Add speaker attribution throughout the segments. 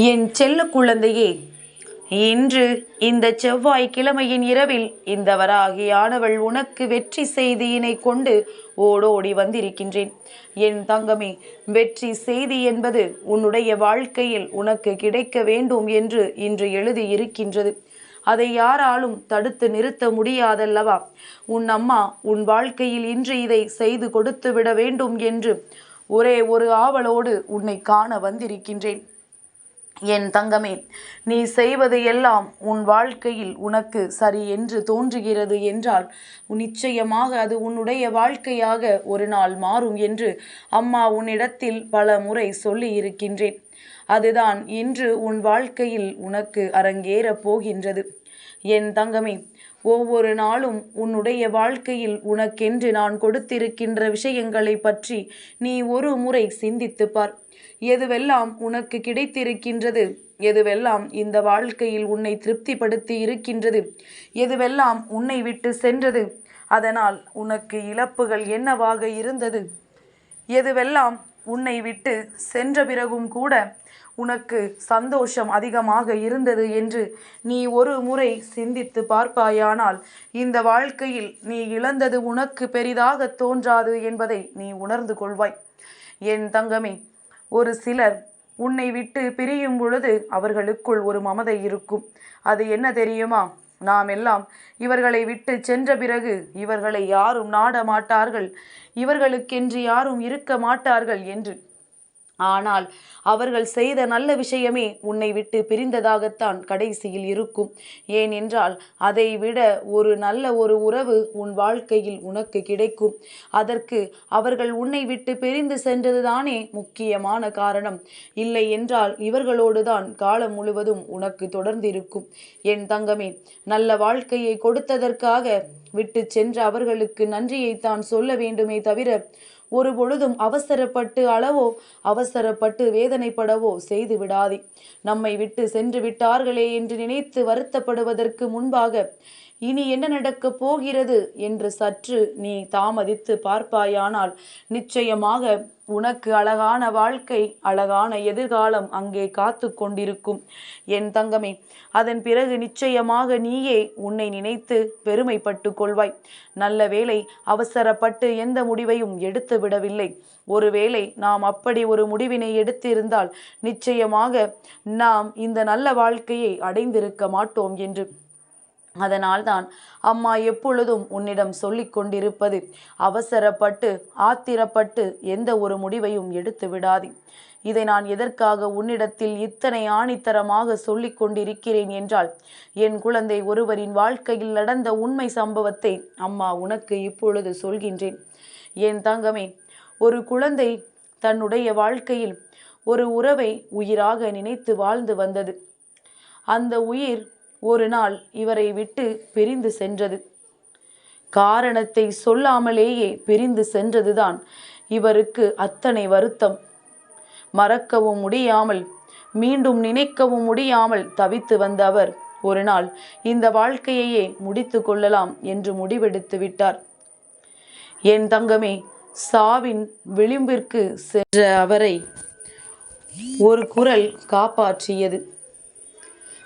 Speaker 1: என் செல்ல குழந்தையே இன்று இந்த செவ்வாய் கிழமையின் இரவில் இந்த வராகியானவள் உனக்கு வெற்றி செய்தியினை கொண்டு ஓடோடி வந்திருக்கின்றேன். என் தங்கமே வெற்றி செய்தி என்பது உன்னுடைய வாழ்க்கையில் உனக்கு கிடைக்க வேண்டும் என்று இன்று எழுதியிருக்கின்றது அதை யாராலும் தடுத்து நிறுத்த முடியாதல்லவா? உன் அம்மா உன் வாழ்க்கையில் இன்று இதை செய்து கொடுத்து விட வேண்டும் என்று ஒரே ஒரு ஆவலோடு உன்னை காண வந்திருக்கின்றேன். என் தங்கமே நீ செய்வது எல்லாம் உன் வாழ்க்கையில் உனக்கு சரி என்று தோன்றுகிறது என்றால் நிச்சயமாக அது உன்னுடைய வாழ்க்கையாக ஒரு நாள் மாறும் என்று அம்மா உன்னிடத்தில் பல முறை சொல்லி இருக்கின்றேன் அதுதான் இன்று உன் வாழ்க்கையில் உனக்கு அரங்கேறப் போகின்றது. என் தங்கமே ஒவ்வொரு நாளும் உன்னுடைய வாழ்க்கையில் உனக்கென்று நான் கொடுத்திருக்கின்ற விஷயங்களை பற்றி நீ ஒரு முறை சிந்தித்து பார். எதுவெல்லாம் உனக்கு கிடைத்திருக்கின்றது? எதுவெல்லாம் இந்த வாழ்க்கையில் உன்னை திருப்திப்படுத்தி இருக்கின்றது? எதுவெல்லாம் உன்னை விட்டு சென்றது? அதனால் உனக்கு இழப்புகள் என்னவாக இருந்தது? எதுவெல்லாம் உன்னை விட்டு சென்ற பிறகும் கூட உனக்கு சந்தோஷம் அதிகமாக இருந்தது என்று நீ ஒரு முறை சிந்தித்து பார்ப்பாயானால் இந்த வாழ்க்கையில் நீ இழந்தது உனக்கு பெரிதாக தோன்றாது என்பதை நீ உணர்ந்து கொள்வாய். என் தங்கமே ஒரு சிலர் உன்னை விட்டு பிரியும் பொழுது அவர்களுக்குள் ஒரு மமதை இருக்கும். அது என்ன தெரியுமா? நாம் எல்லாம் இவர்களை விட்டு சென்ற பிறகு இவர்களை யாரும் நாட மாட்டார்கள் இவர்களுக்கென்று யாரும் இருக்க மாட்டார்கள் என்று ஆனால் அவர்கள் செய்த நல்ல விஷயமே உன்னை விட்டு பிரிந்ததாகத்தான் கடைசியில் இருக்கும். ஏனென்றால் அதை விட ஒரு நல்ல ஒரு உறவு உன் வாழ்க்கையில் உனக்கு கிடைக்கும். அதற்கு அவர்கள் உன்னை விட்டு பிரிந்து சென்றதுதானே முக்கியமான காரணம். இல்லை என்றால் இவர்களோடுதான் காலம் முழுவதும் உனக்கு தொடர்ந்திருக்கும். என் தங்கமே நல்ல வாழ்க்கையை கொடுத்ததற்காக விட்டு சென்ற அவர்களுக்கு நன்றியைத்தான் சொல்ல வேண்டுமே தவிர ஒரு பொழுதும் அவசரப்பட்டு அளவோ அவசரப்பட்டு வேதனைப்படவோ செய்து விடாதே. நம்மை விட்டு சென்று விட்டார்களே என்று நினைத்து வருத்தப்படுவதற்கு முன்பாக இனி என்ன நடக்கப் போகிறது என்று சற்று நீ தாமதித்து பார்ப்பாயானால் நிச்சயமாக உனக்கு அழகான வாழ்க்கை அழகான எதிர்காலம் அங்கே காத்து கொண்டிருக்கும். என் தங்கமே அதன் பிறகு நிச்சயமாக நீயே உன்னை நினைத்து பெருமைப்பட்டு கொள்வாய். நல்ல வேளை அவசரப்பட்டு எந்த முடிவையும் எடுத்து விடவில்லை. ஒருவேளை நாம் அப்படி ஒரு முடிவினை எடுத்திருந்தால் நிச்சயமாக நாம் இந்த நல்ல வாழ்க்கையை அடைந்திருக்க மாட்டோம் என்று அதனால்தான் அம்மா எப்பொழுதும் உன்னிடம் சொல்லிக் கொண்டிருப்பது அவசரப்பட்டு ஆத்திரப்பட்டு எந்த ஒரு முடிவையும் எடுத்து விடாதே. இதை நான் எதற்காக உன்னிடத்தில் இத்தனை ஆணித்தரமாக சொல்லிக் கொண்டிருக்கிறேன் என்றால் என் குழந்தை ஒருவரின் வாழ்க்கையில் நடந்த உண்மை சம்பவத்தை அம்மா உனக்கு இப்பொழுது சொல்கின்றேன். என் தங்கமே ஒரு குழந்தை தன்னுடைய வாழ்க்கையில் ஒரு உறவை உயிராக நினைத்து வாழ்ந்து வந்தது. அந்த உயிர் ஒரு நாள் இவரை விட்டு பிரிந்து சென்றது. காரணத்தை சொல்லாமலேயே பிரிந்து சென்றதுதான் இவருக்கு அத்தனை வருத்தம். மறக்கவும் முடியாமல் மீண்டும் நினைக்கவும் முடியாமல் தவித்து வந்த அவர் ஒரு நாள் இந்த வாழ்க்கையையே முடித்து கொள்ளலாம் என்று முடிவெடுத்து விட்டார். என் தங்கமே சாவின் விளிம்பிற்கு சென்ற அவரை ஒரு குரல் காப்பாற்றியது.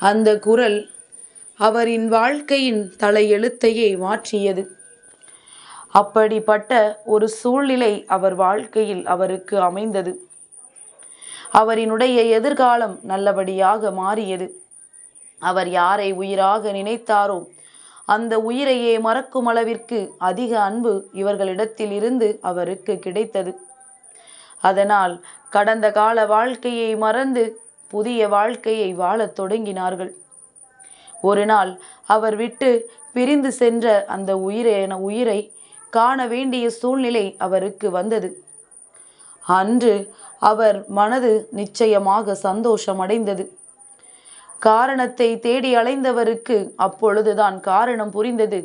Speaker 1: அந்த குரல் அவரின் வாழ்க்கையின் தலையெழுத்தையே மாற்றியது. அப்படிப்பட்ட ஒரு சூழ்நிலை அவர் வாழ்க்கையில் அவருக்கு அமைந்தது. அவரினுடைய எதிர்காலம் நல்லபடியாக மாறியது. அவர் யாரை உயிராக நினைத்தாரோ அந்த உயிரையே மறக்கும் அளவிற்கு அதிக அன்பு இவர்களிடத்தில் இருந்து அவருக்கு கிடைத்தது. அதனால் கடந்த கால வாழ்க்கையை மறந்து புதிய வாழ்க்கையை வாழத் தொடங்கினார்கள். ஒரு நாள் அவர் விட்டு பிரிந்து சென்ற அந்த உயிரை உயிரை காண வேண்டிய சூழ்நிலை அவருக்கு வந்தது. அன்று அவர் மனது நிச்சயமாக சந்தோஷமடைந்தது. காரணத்தை தேடி அலைந்தவருக்கு அப்பொழுதுதான் காரணம் புரிந்தது.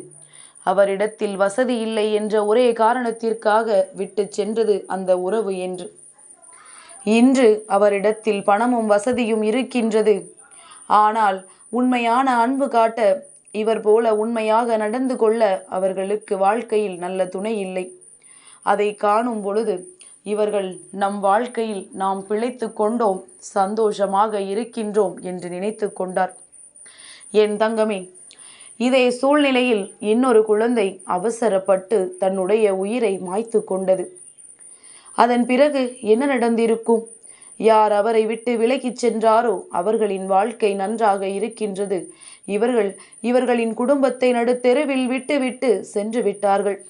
Speaker 1: அவரிடத்தில் வசதி இல்லை என்ற ஒரே காரணத்திற்காக விட்டு சென்றது அந்த உறவு என்று. இன்று அவரிடத்தில் பணமும் வசதியும் இருக்கின்றது. ஆனால் உண்மையான அன்பு காட்ட இவர் போல உண்மையாக நடந்து கொள்ள அவர்களுக்கு வாழ்க்கையில் நல்ல துணை இல்லை. அதை காணும் பொழுது இவர்கள் நம் வாழ்க்கையில் நாம் பிழைத்து கொண்டோம் சந்தோஷமாக இருக்கின்றோம் என்று நினைத்து கொண்டார். என் தங்கமே இதே சூழ்நிலையில் இன்னொரு குழந்தை அவசரப்பட்டு தன்னுடைய உயிரை மாய்த்து கொண்டது. அதன் பிறகு என்ன நடந்திருக்கும்? யார் அவரை விட்டு விலகிச் சென்றாரோ அவர்களின் வாழ்க்கை நன்றாக இருக்கின்றது. இவர்கள் இவர்களின் குடும்பத்தை நடுத்தெருவில் விட்டுவிட்டு சென்று விட்டார்கள்.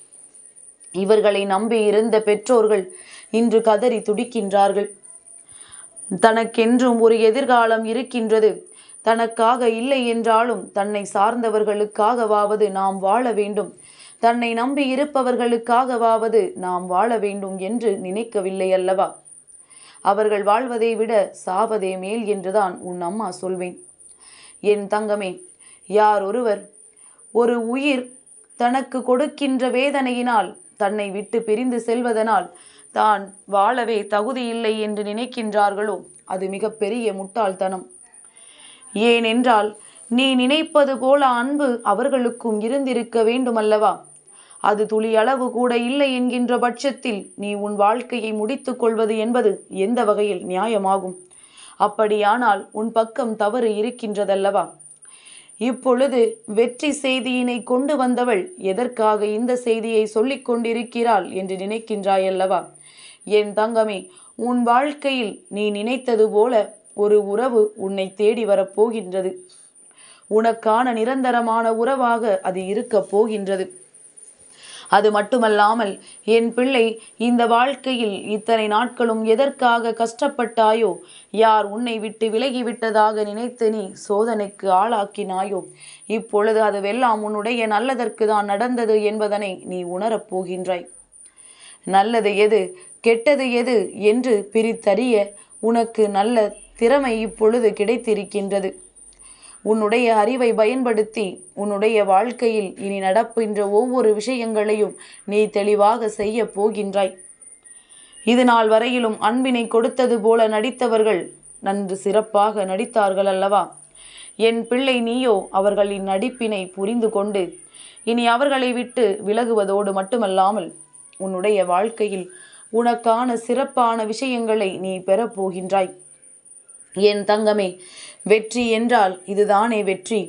Speaker 1: இவர்களை நம்பி இருந்த பெற்றோர்கள் இன்று கதறி துடிக்கின்றார்கள். தனக்கென்றும் ஒரு எதிர்காலம் இருக்கின்றது. தனக்காக இல்லை என்றாலும் தன்னை சார்ந்தவர்களுக்காகவாவது நாம் வாழ வேண்டும். தன்னை நம்பி இருப்பவர்களுக்காகவாவது நாம் வாழ வேண்டும் என்று நினைக்கவில்லை அல்லவா? அவர்கள் வாழ்வதை விட சாவதே மேல் என்றுதான் உன் அம்மா சொல்வேன். என் தங்கமே யார் ஒருவர் ஒரு உயிர் தனக்கு கொடுக்கின்ற வேதனையினால் தன்னை விட்டு பிரிந்து செல்வதனால் தான் வாழவே தகுதியில்லை என்று நினைக்கின்றார்களோ? அது மிகப்பெரிய முட்டாள்தனம். ஏனென்றால் நீ நினைப்பது போல அன்பு அவர்களுக்கும் இருந்திருக்க வேண்டுமல்லவா? அது துளி அளவு கூட இல்லை என்கின்ற பட்சத்தில் நீ உன் வாழ்க்கையை முடித்துக் கொள்வது என்பது எந்த வகையில் நியாயமாகும்? அப்படியானால் உன் பக்கம் தவறு இருக்கின்றதல்லவா? இப்பொழுது வெற்றி செய்தியினை கொண்டு வந்தவள் எதற்காக இந்த செய்தியை சொல்லிக் கொண்டிருக்கிறாள் என்று நினைக்கின்றாயல்லவா? என் தங்கமே உன் வாழ்க்கையில் நீ நினைத்தது போல ஒரு உறவு உன்னை தேடி வரப்போகின்றது உனக்கான நிரந்தரமான உறவாக அது இருக்கப் போகின்றது. அது மட்டுமல்லாமல் என் பிள்ளை இந்த வாழ்க்கையில் இத்தனை நாட்களும் எதற்காக கஷ்டப்பட்டாயோ? யார் உன்னை விட்டு விலகிவிட்டதாக நினைத்து நீ சோதனைக்கு ஆளாக்கினாயோ? இப்பொழுது அதுவெல்லாம் உன்னுடைய நல்லதற்கு தான் நடந்தது என்பதனை நீ உணரப் போகின்றாய். நல்லது எது கெட்டது எது என்று பிரித்தறிய உனக்கு நல்ல திறமை இப்பொழுது கிடைத்திருக்கின்றது. உன்னுடைய அறிவை பயன்படுத்தி உன்னுடைய வாழ்க்கையில் இனி நடப்பின்ற ஒவ்வொரு விஷயங்களையும் நீ தெளிவாக செய்ய போகின்றாய். இது நாள் வரையிலும் அன்பினை கொடுத்தது போல நடித்தவர்கள் நன்று சிறப்பாக நடித்தார்கள் அல்லவா? என் பிள்ளை நீயோ அவர்களின் நடிப்பினை புரிந்து கொண்டு இனி அவர்களை விட்டு விலகுவதோடு மட்டுமல்லாமல் உன்னுடைய வாழ்க்கையில் உனக்கான சிறப்பான விஷயங்களை நீ பெறப்போகின்றாய் என் தங்கமே வெற்றி என்றால் இதுதானே வெற்றி.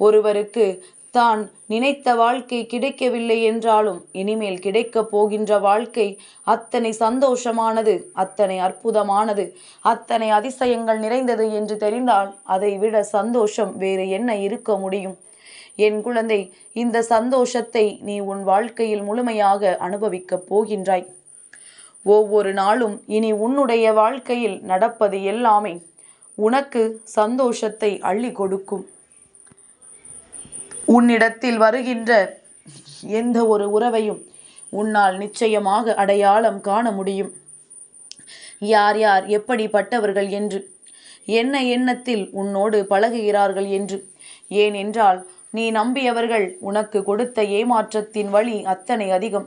Speaker 1: ஒருவருக்கு தான் நினைத்த வாழ்க்கை கிடைக்கவில்லை என்றாலும் இனிமேல் கிடைக்கப் போகின்ற வாழ்க்கை அத்தனை சந்தோஷமானது அத்தனை அற்புதமானது அத்தனை அதிசயங்கள் நிறைந்தது என்று தெரிந்தால் அதை விட சந்தோஷம் வேறு என்ன இருக்க முடியும்? என் குழந்தை இந்த சந்தோஷத்தை நீ உன் வாழ்க்கையில் முழுமையாக அனுபவிக்கப் போகின்றாய். ஒவ்வொரு நாளும் இனி உன்னுடைய வாழ்க்கையில் நடப்பது எல்லாமே உனக்கு சந்தோஷத்தை அள்ளி கொடுக்கும். உன்னிடத்தில் வருகின்ற எந்த ஒரு உறவையும் உன்னால் நிச்சயமாக அடையாளம் காண முடியும். யார் யார் எப்படிப்பட்டவர்கள் என்று என்ன எண்ணத்தில் உன்னோடு பழகுகிறார்கள் என்று. ஏனென்றால் நீ நம்பியவர்கள் உனக்கு கொடுத்த ஏமாற்றத்தின் வழி அத்தனை அதிகம்.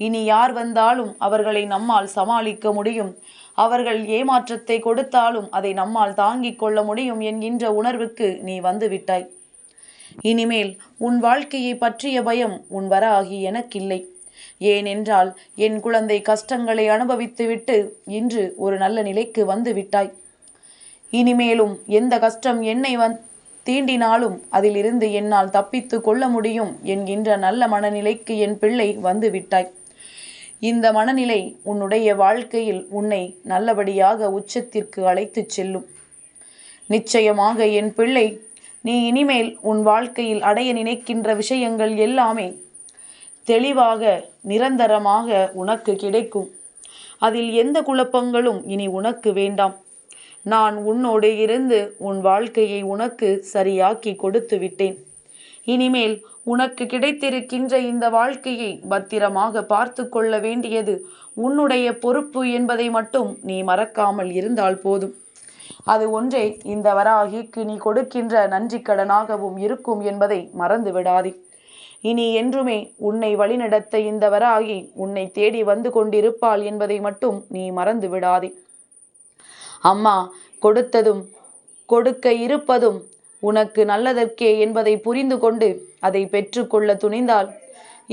Speaker 1: இனி யார் வந்தாலும் அவர்களை நம்மால் சமாளிக்க முடியும். அவர்கள் ஏமாற்றத்தை கொடுத்தாலும் அதை நம்மால் தாங்கிக் கொள்ள முடியும் என்கின்ற உணர்வுக்கு நீ வந்து விட்டாய் இனிமேல் உன் வாழ்க்கையை பற்றிய பயம் உன் வர ஆகி எனக்கில்லை. ஏனென்றால் என் குழந்தை கஷ்டங்களை அனுபவித்துவிட்டு இன்று ஒரு நல்ல நிலைக்கு வந்து விட்டாய் இனிமேலும் எந்த கஷ்டம் என்னை வந் தீண்டினாலும் அதிலிருந்து என்னால் தப்பித்து கொள்ள முடியும் என்கின்ற நல்ல மனநிலைக்கு என் பிள்ளை வந்து விட்டாய் இந்த மனநிலை உன்னுடைய வாழ்க்கையில் உன்னை நல்லபடியாக உச்சத்திற்கு அழைத்துச் செல்லும். நிச்சயமாக என் பிள்ளை நீ இனிமேல் உன் வாழ்க்கையில் அடைய நினைக்கின்ற விஷயங்கள் எல்லாமே தெளிவாக நிரந்தரமாக உனக்கு கிடைக்கும். அதில் எந்த குழப்பங்களும் இனி உனக்கு வேண்டாம். நான் உன்னோடு இருந்து உன் வாழ்க்கையை உனக்கு சரியாக்கி கொடுத்து விட்டேன். இனிமேல் உனக்கு கிடைத்திருக்கின்ற இந்த வாழ்க்கையை பத்திரமாக பார்த்து கொள்ள வேண்டியது உன்னுடைய பொறுப்பு என்பதை மட்டும் நீ மறக்காமல் இருந்தால் போதும். அது ஒன்றே இந்த வராகிக்கு நீ கொடுக்கின்ற நன்றி கடனாகவும் இருக்கும் என்பதை மறந்து விடாதே. இனி என்றுமே உன்னை வழிநடத்த இந்த வராகி உன்னை தேடி வந்து கொண்டிருப்பாள் என்பதை மட்டும் நீ மறந்து விடாதே. அம்மா கொடுத்ததும் கொடுக்க இருப்பதும் உனக்கு நல்லதற்கே என்பதை புரிந்து கொண்டு அதை பெற்றுக்கொள்ள துணிந்தால்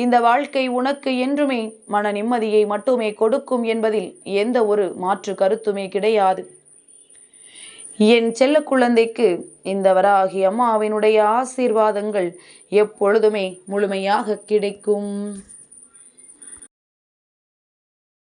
Speaker 1: இந்த வாழ்க்கை உனக்கு என்றுமே மன நிம்மதியை மட்டுமே கொடுக்கும் என்பதில் எந்த ஒரு மாற்று கருத்துமே கிடையாது. என் செல்ல குழந்தைக்கு இந்த வராகி அம்மாவினுடைய ஆசீர்வாதங்கள் எப்பொழுதுமே முழுமையாக கிடைக்கும்.